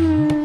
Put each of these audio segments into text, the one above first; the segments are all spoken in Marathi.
Mm.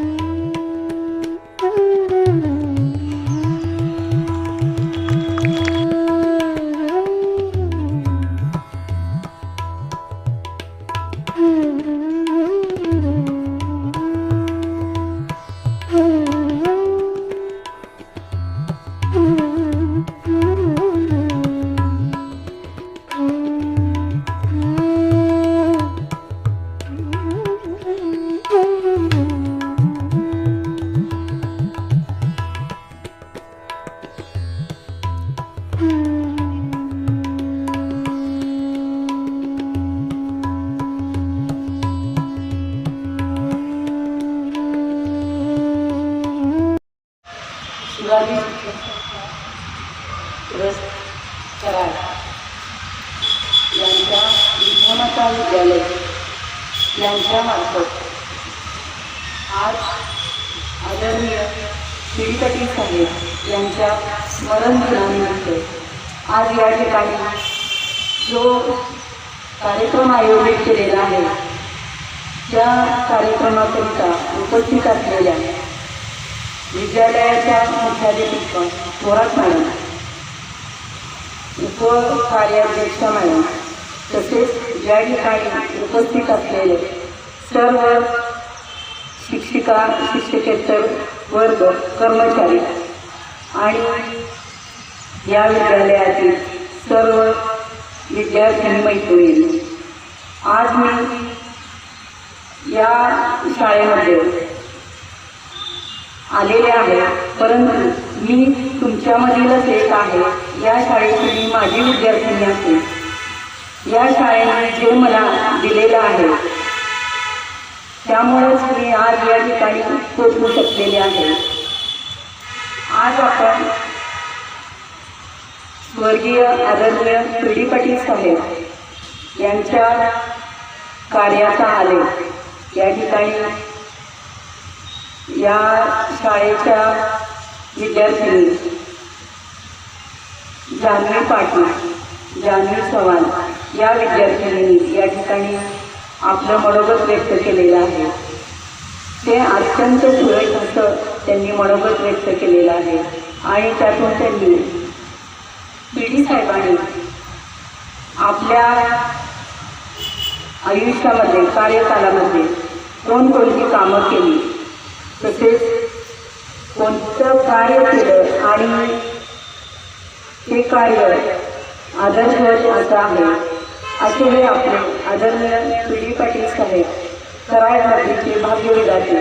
साहेब यांच्या स्मरण दिनानिमित्त आज या ठिकाणी जो कार्यक्रम आयोजित केलेला आहे त्या कार्यक्रमाकरिता उपस्थित असलेल्या विद्यालयाच्या मुख्याध्यापिका थोरात मॅडम उपकार्याध्यक्ष मॅडम तसेच या ठिकाणी उपस्थित असलेले सर्व शिक्षिका शिक्षकेतर वर्ग कर्मचारी. आणि या विद्यालयातील सर्व विद्यार्थ्यांनी मैत्रिणी. आज मी या शाळेमध्ये आलेले आहे. परंतु मी तुमच्यामधीलच एक आहे. या शाळेची मी माझी विद्यार्थिनी असेल या शाळेने जे मला दिलेलं आहे त्यामुळेच मी आज या ठिकाणी पोचू शकलेले आहे. आज आपण स्वर्गीय आदरणीय पी डी पाटील साहेब यांच्या कार्याचा आलेख या ठिकाणी या शाळेच्या विद्यार्थिनी जान्हवी पाटील जान्हवी चव्हाण या विद्यार्थ्यांनी या ठिकाणी आपलं मनोगत व्यक्त केलेलं आहे. ते अत्यंत सुरेख असं त्यांनी मनोगत व्यक्त केलेलं आहे. आणि त्यातून त्यांनी पी डी साहेबांनी आपल्या आयुष्यामध्ये कार्यकालामध्ये कोणकोणती कामं केली? तसेच कोणतं कार्य केलं? आणि ते कार्य आदर्शवत असं आहे असे हे आपले आदरणीय पी डी पाटील साहेब कराड नदीचे भाग्य विधाते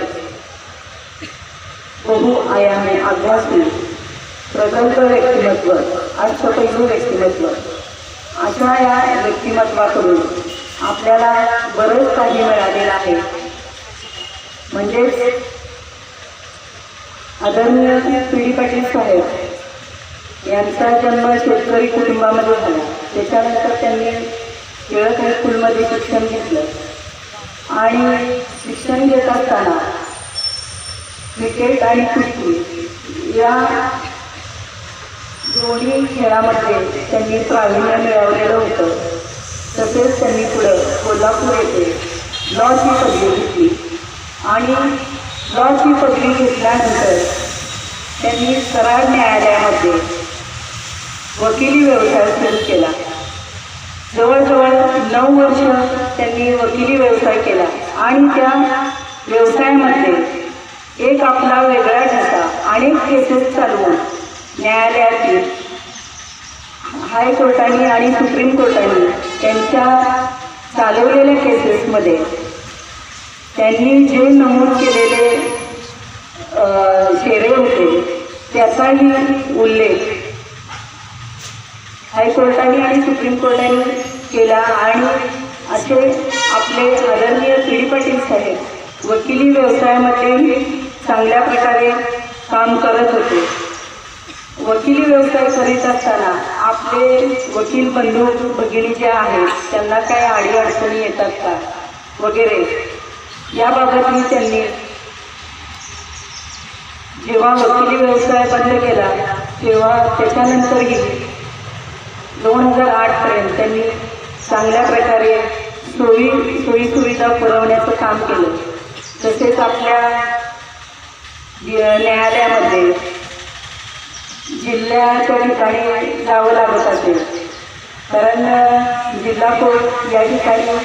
बहुआयामी अभ्यासू प्रगल्भ व्यक्तिमत्व अष्टपैलू व्यक्तिमत्व. अशा या व्यक्तिमत्वाकडून आपल्याला बरंच काही मिळालेलं आहे. म्हणजेच आदरणीय पी डी पाटील साहेब यांचा जन्म शेतकरी कुटुंबामध्ये झाला. त्याच्यानंतर त्यांनी टिळक हायस्कूलमध्ये शिक्षण घेतलं. आणि शिक्षण घेत असताना क्रिकेट आणि कुस्ती या दोन्ही खेळामध्ये त्यांनी प्रावीण्य मिळवलेलं होतं. तसेच त्यांनी पुढं कोल्हापूर येथे लॉची पदवी घेतली. आणि लॉची पदवी घेतल्यानंतर त्यांनी कराड न्यायालयामध्ये वकिली व्यवसाय सुरू केला. जवळजवळ नऊ वर्ष त्यांनी वकिली व्यवसाय केला आणि त्या व्यवसायामध्ये एक आपला वेगळा ठसा अनेक केसेस चालवून न्यायालयातील हायकोर्टाने आणि सुप्रीम कोर्टाने त्यांच्या चालवलेल्या केसेसमध्ये त्यांनी जे नमूद केलेले शेरे होते त्याचाही उल्लेख हायकोर्टाने आणि सुप्रीम कोर्टाने केला आणि असे आपले आदरणीय पी डी पाटील साहेब वकिली व्यवसायामध्येही चांगल्या प्रकारे काम करत होते. वकिली व्यवसाय करीत असताना आपले वकील बंधू भगिनी जे आहेत त्यांना काय अडीअडचणी येतात का? वगैरे. याबाबतही त्यांनी जेव्हा वकिली व्यवसाय बंद केला तेव्हा त्याच्यानंतरही दोन हजार आठपर्यंत त्यांनी चांगल्या प्रकारे सोयी सोयीसुविधा पुरवण्याचं काम केलं. तसेच आपल्या न्यायालयामध्ये जिल्ह्याच्या ठिकाणी जावं लागत असेल कारण जिल्हा कोर्ट या ठिकाणी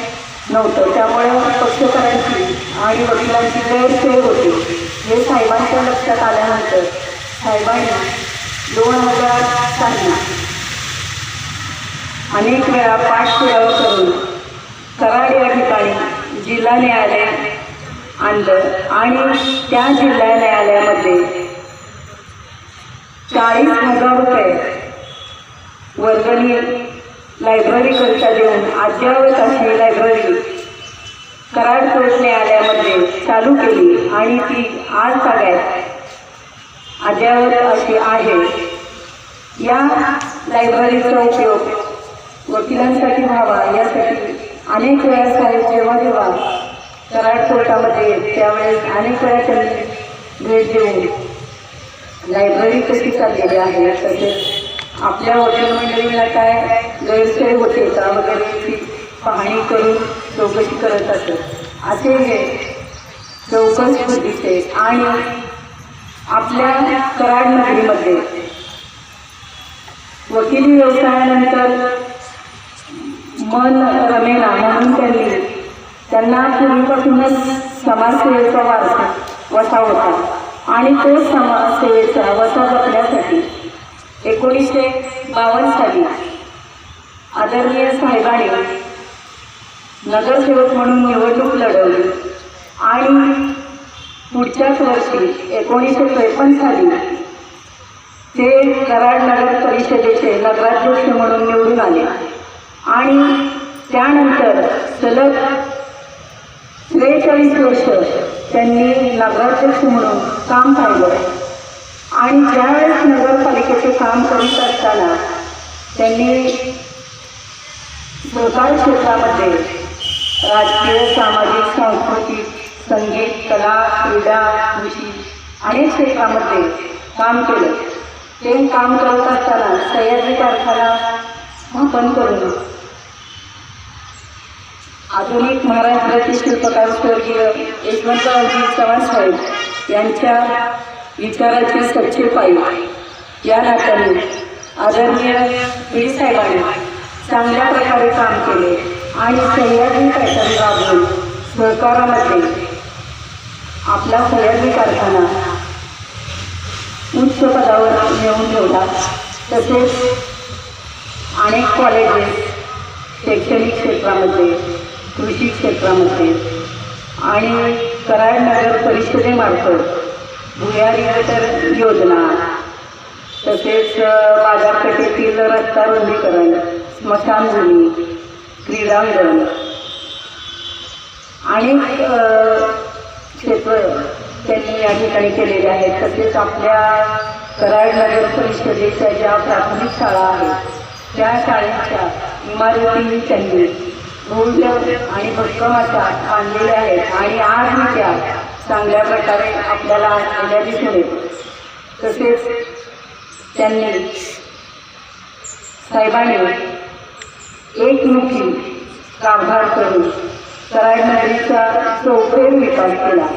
नव्हतं. त्यामुळं पक्षकारांची आणि वकिलांची गैरसोय होती. हे साहेबांच्या लक्षात आल्यानंतर साहेबांनी दोन हजार साली अनेक वेळा पाठपुरावा करून कराड या ठिकाणी जिल्हा न्यायालय आणलं आणि त्या जिल्हा न्यायालयामध्ये चाळीस हजार रुपये वर्गणी लायब्ररीकरिता देऊन अद्ययावत अशी लायब्ररी कराड कोर्ट न्यायालयामध्ये चालू केली आणि ती आज सगळ्यात अद्ययावत अशी आहे. या लायब्ररीचा उपयोग वकिलांसाठी व्हावा यासाठी अनेक वेळा साहेब जेव्हा जेव्हा कराड कोर्टामध्ये त्यावेळेस अनेक वेळा त्यांनी भेट देऊन लायब्ररी कशी चाललेली आहे तसेच आपल्या वकील मंडळीला काय गैरसोय होते का वगैरे पाहणी करून चौकशी करत असत. असे हे चौकस बुद्धीचे आणि आपल्या कराड नगरीमध्ये वकिली व्यवसायानंतर मन रमेना म्हणून त्यांनी त्यांना पूर्वीपासूनच समाजसेवेचा वारसा वसा होता. आणि तो समाजसेवेचा वसा जपण्यासाठी एकोणीसशे बावन्न साली आदरणीय साहेबांनी नगरसेवक म्हणून निवडणूक लढवली. आणि पुढच्याच वर्षी एकोणीसशे त्रेपन्न साली ते कराड नगर परिषदेचे नगराध्यक्ष म्हणून निवडून आले. आणि त्यानंतर सलग त्रेचाळीस वर्ष त्यांनी नगराध्यक्ष म्हणून काम पाहिलं. आणि ज्यावेळेस नगरपालिकेचे काम करीत असताना त्यांनी सहकार क्षेत्रामध्ये राजकीय सामाजिक सांस्कृतिक संगीत कला क्रीडा कृषी अनेक क्षेत्रामध्ये काम केलं. ते काम करत असताना सह्याद्री कारखाना स्थापन करून आधुनिक महाराष्ट्राचे शिल्पकार स्वर्गीय यशवंतरावजी चव्हाण साहेब यांच्या विचाराचे सच्चे पायी. या नात्याने आदरणीय पिढी साहेबांनी चांगल्या प्रकारे काम केले आणि सह्याद्री पॅटर्न राबवून सहकारामध्ये आपला सह्याद्री कारखाना उच्च पदावर नेऊन ठेवला. तसेच अनेक कॉलेजेस शैक्षणिक क्षेत्रामध्ये कृषी क्षेत्रामध्ये आणि कराड नगर परिषदेमार्फत भुयारी गटर योजना तसेच बाजारपेठेतील रस्ता रुंदीकरण स्मशानभूमी क्रीडांगण अनेक क्षेत्र त्यांनी या ठिकाणी केलेले आहेत. तसेच आपल्या कराड नगर परिषदेच्या ज्या प्राथमिक शाळा आहेत त्या शाळेच्या इमारती त्यांनी मूल्य आणि भक्कम अशा बांधलेल्या आहेत. आणि आजही त्या चांगल्या प्रकारे आपल्याला आलेल्या दिसून येत तसेच त्यांनी साहेबांनी एकमुखी कारभार करून सराय नगरीचा चौफेर विकास केला.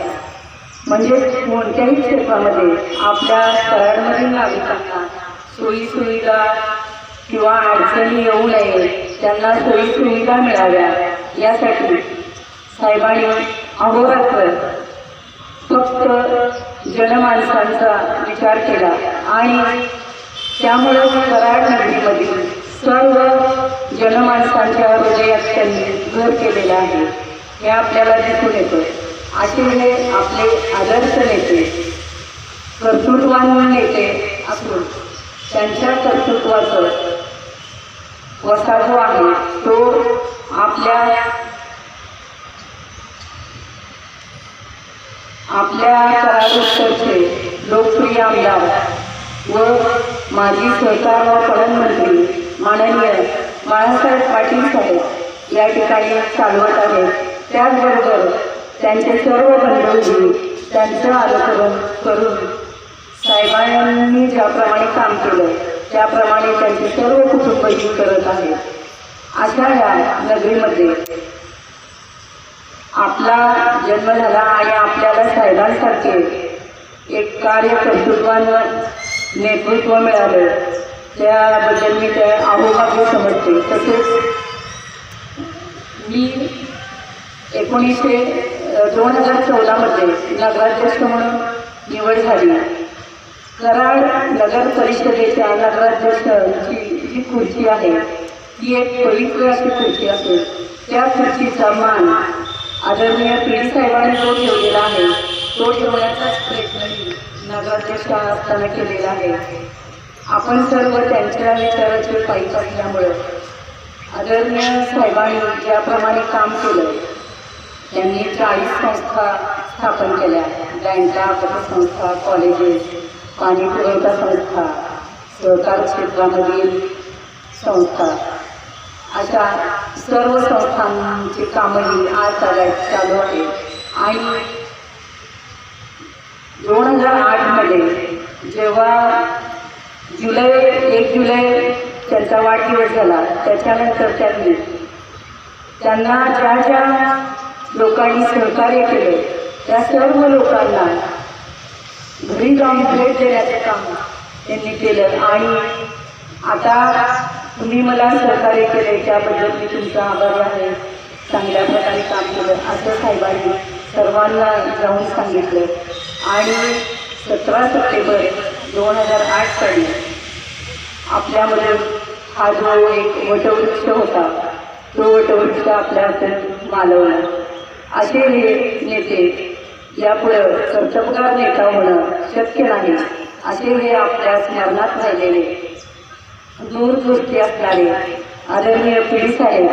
म्हणजे कोणत्याही क्षेत्रामध्ये आपल्या कराडमधील नागरिकांना सोयी सुविधा किंवा अडचणी येऊ नये त्यांना सोयी सुविधा मिळाव्या. यासाठी साहेबांनी अहोरात्र फक्त जनमानसांचा विचार केला आणि त्यामुळं कराड नगरीमधील सर्व जनमानसांच्या हृदयात त्यांनी घर केलेलं आहे. हे आपल्याला दिसून येतं. असे आपले आदर्श नेते कर्तृत्वान नेते असून त्यांच्या कर्तृत्वाचं वसा जो आहे तो आपल्या आपल्या कराड लोकप्रिय आमदार व माजी सहकार व पणन मंत्री माननीय बाळासाहेब पाटील साहेब या ठिकाणी चालवत आहेत. त्याचबरोबर त्यांचे सर्व बंधूंनी त्यांचं अनुकरण करून साहेबांनी ज्याप्रमाणे काम केलं त्याप्रमाणे त्यांचे सर्व कुटुंबही करत आहेत. अशा या नगरीमध्ये आपला जन्म झाला आणि आपल्याला साहेबांसारखे एक कार्य कर्तृत्वान नेतृत्व मिळालं. त्याबद्दल मी त्या आहोभाग्य समजते. तसेच मी एकोणीसशे दोन हजार चौदामध्ये नगराध्यक्ष म्हणून निवड झाली. कराड नगर परिषदेच्या नगराध्यक्षांची जी खुर्ची आहे ती एक पवित्र अशी खुर्ची असेल. त्या खुर्चीचा मान आदरणीय पीडी साहेबांनी जो ठेवलेला आहे तो ठेवण्याचाच प्रयत्नही नगराध्यक्ष असताना केलेला आहे. आपण सर्व त्यांच्या विचाराचे पायी असल्यामुळं आदरणीय साहेबांनी ज्याप्रमाणे काम केलं त्यांनी चाळीस संस्था स्थापन केल्या. बँका पतसंस्था कॉलेजेस पाणी पुरवठा संस्था सहकार क्षेत्रामधील संस्था. अशा सर्व संस्थांची कामही आज चालाय- चालू आहे. आणि दोन हजार आठमध्ये जेव्हा जुलै एक जुलै त्यांचा वाढदिवस झाला त्याच्यानंतर त्यांनी त्यांना ज्या ज्या लोकांनी सहकार्य केले त्या सर्व लोकांना घरी जाऊन भेट देण्याचं काम त्यांनी केलं. आणि आता तुम्ही मला सहकार्य केले त्याबद्दल मी तुमचा आभार आहे. चांगल्या प्रकारे काम केलं. असं साहेबांनी सर्वांना जाऊन सांगितलं. आणि सतरा सप्टेंबर दोन हजार आठ साली आपल्यामध्ये हा जो एक वटवृक्ष होता तो वटवृक्ष आपल्या हातात मालवला. असे हे नेते यापुढं कर्तबगार नेता होणं शक्य नाही असे हे आपल्या स्मरणात राहिलेले. दूरदृष्टी असणारे आदरणीय पिढी साहेब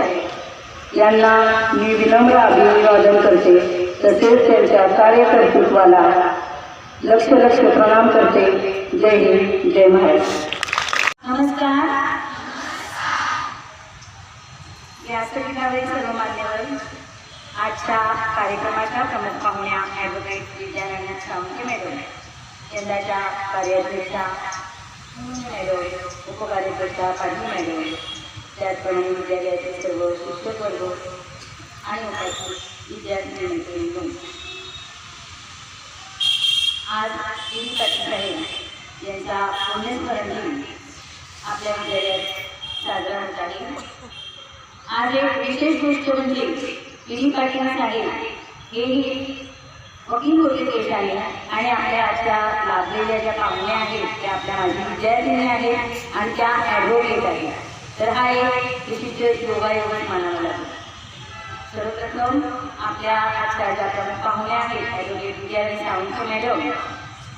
यांना मी विनम्र अभिवादन करते. तसेच त्यांच्या कार्यकर्तृत्वाला लक्ष लक्ष प्रणाम करते. जय हिंद जय महाराष्ट्र. नमस्कार. व्यासपीठावरील सर्व मान्यवर आजच्या कार्यक्रमाच्या प्रमुख पाहुण्या ॲडव्होकेट विद्यानंद सावंत मॅडम यंदाच्या कार्याध्यक्षा मॅडम उपकार्यकर्ता पाटील मॅडम त्याचप्रमाणे विद्यालयाचे सर्व शिक्षक वर्ग आणि उपस्थित विद्यार्थी मित्र आज श्री पाटील साहेब यांचा पुण्यस्मरण दिन आपल्या विद्यालयात साजरा होत आहे. आज एक विशेष गोष्ट म्हणजे पिढी आहे साहेब हे वकील होते आहे. आणि आपल्या आजच्या लाभलेल्या ज्या पाहुण्या आहेत त्या आपल्या माझी विद्यार्थिनी आहेत आणि त्या ॲडव्होकेट आहेत. तर हा एक विशिष्ट योगायोग मानावा लागेल. सर्वप्रथम आपल्या आजच्या ज्या प्रमुख पाहुण्या आहेत ॲडव्होकेट विद्यार्थी सावंत मॅडम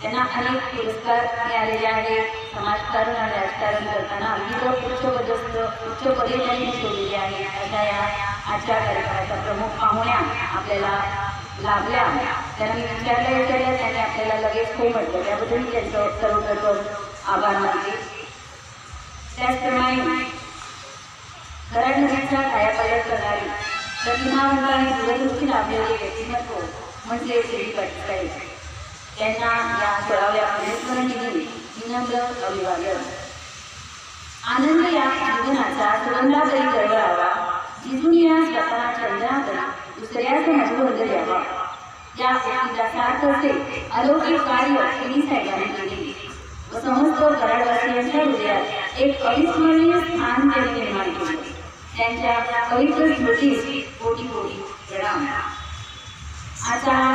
त्यांना अनेक पुरस्कार मिळालेले आहेत. समाजकारण आणि राजकारण करताना विविध उच्चपदस्थ उच्चपदे त्यांनी ठेवलेली आहे अशा या आजच्या कार्यक्रमाच्या प्रमुख पाहुण्या आपल्याला लाभल्या. त्यांनी विचारल्या विचारल्या त्यांनी आपल्याला लगेच हो म्हटलं. त्याबद्दल त्यांचं सर्वप्रथम आभार मानले त्याचप्रमाणे कराड कायापालट करणारी प्रतिभावंत आणि दूरदृष्टी लाभलेले व्यक्तिमत्व म्हणजे श्री पाटील त्यांना या सोळाव्या दिली विनम्र अभिवादन. आनंद या जीवनाचा सुगंधा तरी गळगळावा जिथून या स्वतः चंद्रा तरी दुसऱ्याचं मधुबंध द्यावा. या व्यक्तीचा सार्थ असे अलौकिक कार्य तिन्ही साहेबांनी केले. व समस्त कराडवासियांच्या हृदयात एक अविस्मरणीय स्थान त्यांनी निर्माण केले. त्यांच्या पवित्र स्मृतीस कोटी कोटी प्रणाम. आता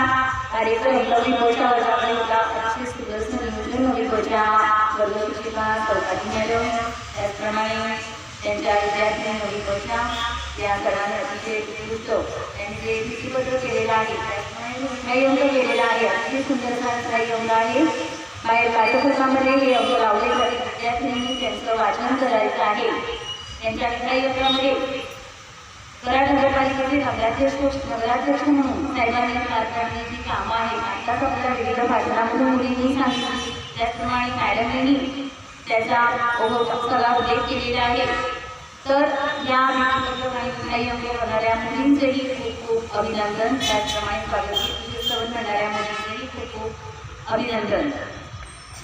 कार्यक्रम नवीन वर्षा वर्षाकडे होता अतिशय सुदर्शन नियोजन नवीन वर्षा वर्ग शिक्षिका चौकाटी मॅडम त्याचप्रमाणे त्यांच्या विद्यार्थी नवीन वर्षा या सर्वांनी अतिशय उत्कृष्ट त्यांचे जे भित्तीपत्र केलेलं आहे. त्याचप्रमाणे काही अंक केलेला आहे. अतिशय सुंदर असा आहे. बाहेर कार्यक्रमामध्ये हे अंक लावले जाते विद्यार्थ्यांनी त्यांचं वाचन करायचं आहे. त्यांच्या काही अंकामध्ये कराड नगरपालिकेचे नगराध्यक्ष नगराध्यक्ष म्हणून साहेबांनी पार जी कामं आहेत. आत्ताच आपल्या विविध भाषणामधून मुलींनी सांगितली. त्याचप्रमाणे मॅडमनी त्याचा कला सगळा उल्लेख केलेला आहे. तर या व्यक्तिमत्व आणि काही मुलींचेही खूप खूप अभिनंदन. त्याचप्रमाणे स्वागत करणाऱ्या मुलींचेही खूप खूप अभिनंदन.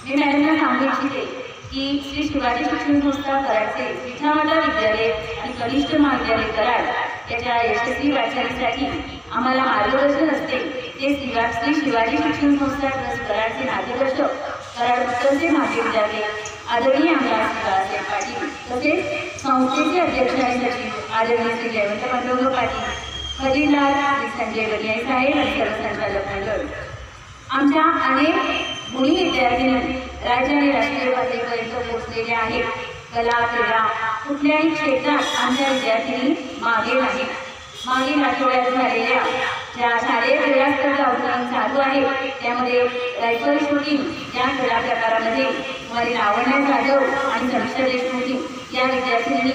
मी मॅडमला सांगू इच्छिते की श्री शिवाजी शिक्षण संस्था कराडचे विठामाता विद्यालय आणि कनिष्ठ महाविद्यालय कराड. याच्या यशस्वी वाटचालीसाठी आम्हाला मार्गदर्शन असते. ते शिवा श्री शिवाजी शिक्षण संस्था प्लस कराडचे मार्गदर्शक कराड उत्तरचे महाविद्यालय आदरणीय आमदार बाळासाहेब पाटील तसेच संस्थेचे अध्यक्ष आणि सचिव आदरणीय श्री जयवंत पांडुरंग पाटील खजिनदार श्री संजय बनियाई साहेब आणि सर्व संचालक मंडळ. आमच्या अनेक मुली विद्यार्थिनी राज्य आणि राष्ट्रीय पातळीपर्यंत पोहोचलेल्या आहेत कला क्रीडा कुठल्याही क्षेत्रात आमच्या विद्यार्थ्यांनी मागे नाही मागील आठवड्यात झालेल्या ज्या शालेय क्रीडा स्पर्धा ऑफलाईन चालू आहे त्यामध्ये रायफल शूटिंग या क्रीडा प्रकारामध्ये कुमारी लावण्य जाधव आणि समीक्षा देशमुखी या विद्यार्थिनी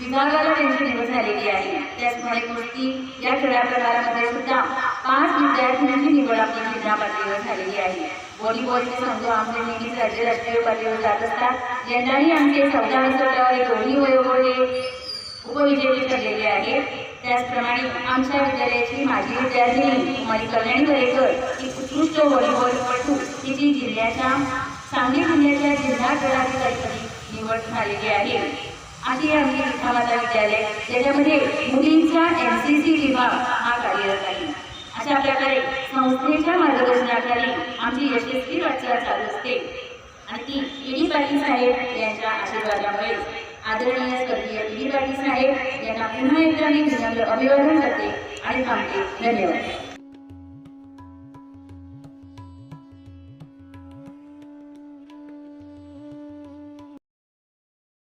विभागाला त्यांची निवड झालेली आहे. त्याचप्रमाणे कुस्ती या क्रीडा प्रकारामध्ये सुद्धा पाच विद्यार्थ्यांची निवड आपली जिल्हा पातळीवर झालेली आहे. व्हॉलीबॉलचे संघ आमचे नेहमीच राज्य राष्ट्रीय पातळीवर जात असतात. यंदाही आमचे चौदा आणि दोन्ही वयोगटे उपविजेते ठरलेले आहेत. त्याचप्रमाणे आमच्या विद्यालयाची माजी विद्यार्थिनी कुमारी कल्याणी दरेकर ही उत्कृष्ट व्हॉलीबॉलपटू तिची जिल्ह्याच्या सांगली जिल्ह्याच्या जिल्हा क्रीडाधिकारीपदी निवड झालेली आहे. आधी आमची विद्यालय ज्याच्यामध्ये मुलींचा एन सी सी विभाग हा कार्यरत आहे. अशा प्रकारे संस्थेच्या मार्गदर्शनाखाली आमची यशस्वी वाटचाल चालू असते. आणि ती ईडी पाटील साहेब यांच्या आशीर्वादामुळे आदरणीय स्वर्गीय ईडी पाटील साहेब यांना पुन्हा एकदा मी विनम्र अभिवादन करते आणि थांबते. धन्यवाद.